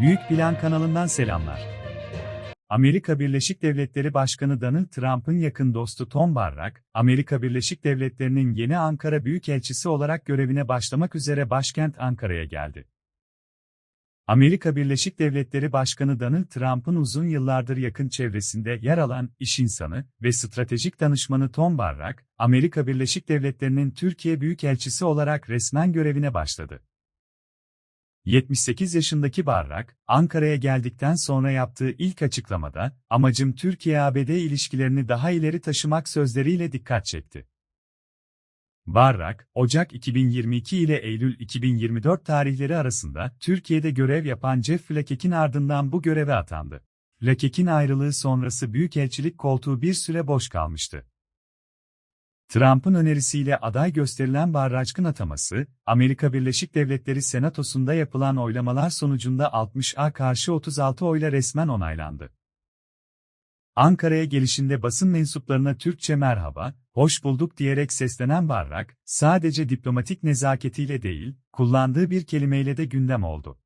Büyük Plan kanalından selamlar. Amerika Birleşik Devletleri Başkanı Donald Trump'ın yakın dostu Tom Barrak, Amerika Birleşik Devletleri'nin yeni Ankara Büyükelçisi olarak görevine başlamak üzere başkent Ankara'ya geldi. Amerika Birleşik Devletleri Başkanı Donald Trump'ın uzun yıllardır yakın çevresinde yer alan iş insanı ve stratejik danışmanı Tom Barrak, Amerika Birleşik Devletleri'nin Türkiye Büyükelçisi olarak resmen görevine başladı. 78 yaşındaki Barrak, Ankara'ya geldikten sonra yaptığı ilk açıklamada, amacım Türkiye-ABD ilişkilerini daha ileri taşımak sözleriyle dikkat çekti. Barrak, Ocak 2022 ile Eylül 2024 tarihleri arasında Türkiye'de görev yapan Jeff Flake'in ardından bu göreve atandı. Flake'in ayrılığı sonrası büyükelçilik koltuğu bir süre boş kalmıştı. Trump'ın önerisiyle aday gösterilen Barraçkın ataması, Amerika Birleşik Devletleri Senatosu'nda yapılan oylamalar sonucunda 60'a karşı 36 oyla resmen onaylandı. Ankara'ya gelişinde basın mensuplarına Türkçe merhaba, hoş bulduk diyerek seslenen Barrak, sadece diplomatik nezaketiyle değil, kullandığı bir kelimeyle de gündem oldu.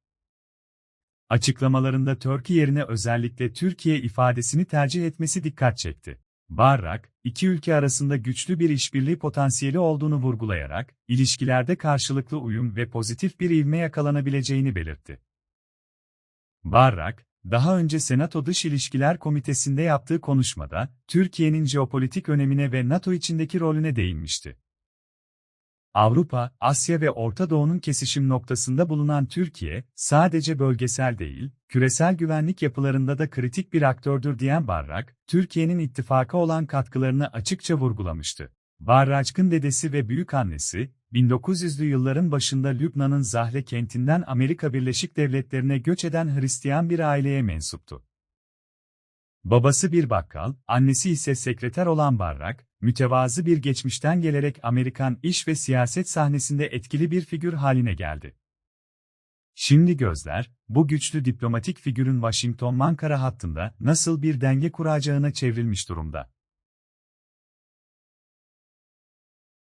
Açıklamalarında Türkiye yerine özellikle Türkiye ifadesini tercih etmesi dikkat çekti. Barrak, iki ülke arasında güçlü bir işbirliği potansiyeli olduğunu vurgulayarak, ilişkilerde karşılıklı uyum ve pozitif bir ivme yakalanabileceğini belirtti. Barrak, daha önce Senato Dış İlişkiler Komitesi'nde yaptığı konuşmada, Türkiye'nin jeopolitik önemine ve NATO içindeki rolüne değinmişti. Avrupa, Asya ve Orta Doğu'nun kesişim noktasında bulunan Türkiye, sadece bölgesel değil, küresel güvenlik yapılarında da kritik bir aktördür diyen Barrak, Türkiye'nin ittifaka olan katkılarını açıkça vurgulamıştı. Barraçk'ın dedesi ve büyükannesi, 1900'lü yılların başında Lübnan'ın Zahle kentinden Amerika Birleşik Devletleri'ne göç eden Hristiyan bir aileye mensuptu. Babası bir bakkal, annesi ise sekreter olan Barrak, mütevazı bir geçmişten gelerek Amerikan iş ve siyaset sahnesinde etkili bir figür haline geldi. Şimdi gözler, bu güçlü diplomatik figürün Washington-Ankara hattında nasıl bir denge kuracağına çevrilmiş durumda.